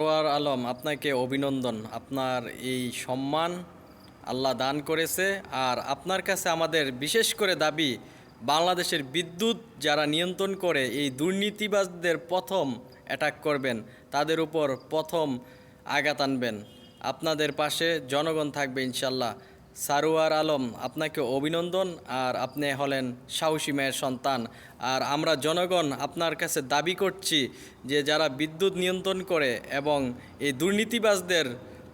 সরোয়ার আলম, আপনাকে অভিনন্দন। আপনার এই সম্মান আল্লাহ দান করেছে আর আপনার কাছে আমাদের বিশেষ করে দাবি, বাংলাদেশের বিদ্যুৎ যারা নিয়ন্ত্রণ করে এই দুর্নীতিবাজদের প্রথম অ্যাটাক করবেন। তাদের উপর প্রথম আঘাত আনবেন। আপনাদের পাশে জনগণ থাকবে ইনশাল্লাহ সারোয়ার আলম, আপনাকে অভিনন্দন। আর আপনি হলেন সাহসী মেয়ের সন্তান। আর আমরা জনগণ আপনার কাছে দাবি করছি যে যারা বিদ্যুৎ নিয়ন্ত্রণ করে এবং এই দুর্নীতিবাজদের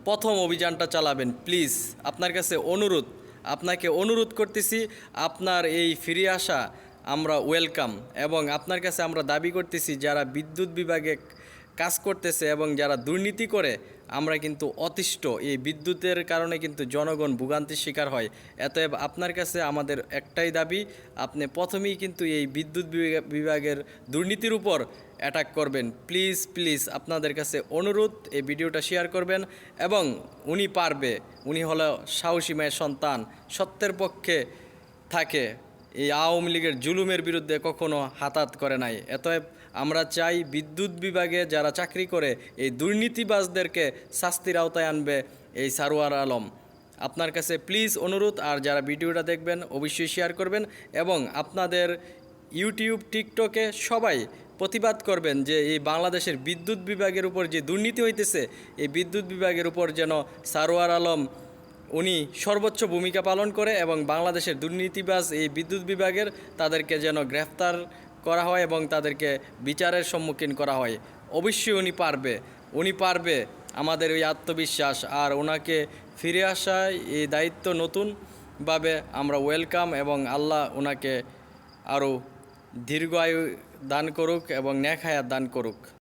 প্রথম অভিযানটা চালাবেন, প্লিজ আপনার কাছে অনুরোধ। আপনাকে অনুরোধ করতেছি, আপনার এই ফিরে আসা আমরা ওয়েলকাম। এবং আপনার কাছে আমরা দাবি করতেছি, যারা বিদ্যুৎ বিভাগে কাজ করতেছে এবং যারা দুর্নীতি করে, আমরা কিন্তু অতিষ্ঠ। এই বিদ্যুতের কারণে কিন্তু জনগণ ভোগান্তির শিকার হয়। এতএব আপনার কাছে আমাদের একটাই দাবি, আপনি প্রথমেই কিন্তু এই বিদ্যুৎ বিভাগ- বিভাগের দুর্নীতির উপর অ্যাটাক করবেন। প্লিজ প্লিজ আপনাদের কাছে অনুরোধ, এই ভিডিওটা শেয়ার করবেন এবং উনি পারবে। উনি হলো সাহসী মায়ের সন্তান, সত্যের পক্ষে থাকে। এই আওয়ামী লীগের জুলুমের বিরুদ্ধে কখনো হাতাত করে নাই। এতএব আমরা চাই বিদ্যুৎ বিভাগে যারা চাকরি করে, এই দুর্নীতিবাজদেরকে শাস্তির আওতায় আনবে এই সারোয়ার আলম। আপনার কাছে প্লিজ অনুরোধ, আর যারা ভিডিওটা দেখবেন অবশ্যই শেয়ার করবেন এবং আপনাদের ইউটিউব, টিকটকে সবাই প্রতিবাদ করবেন যে এই বাংলাদেশের বিদ্যুৎ বিভাগের উপর যে দুর্নীতি হইতেছে, এই বিদ্যুৎ বিভাগের উপর যেন সারোয়ার আলম উনি সর্বোচ্চ ভূমিকা পালন করে এবং বাংলাদেশের দুর্নীতিবাজ এই বিদ্যুৎ বিভাগের তাদেরকে যেন গ্রেফতার করা হয় এবং তাদেরকে বিচারের সম্মুখীন করা হয়। অবশ্যই উনি পারবে। উনি পারবে আমাদের ওই আত্মবিশ্বাস। আর ওনাকে ফিরে আসায় এই দায়িত্ব নতুনভাবে আমরা ওয়েলকাম এবং আল্লাহ ওনাকে আরও দীর্ঘ আয়ু দান করুক এবং ন্যাক দান করুক।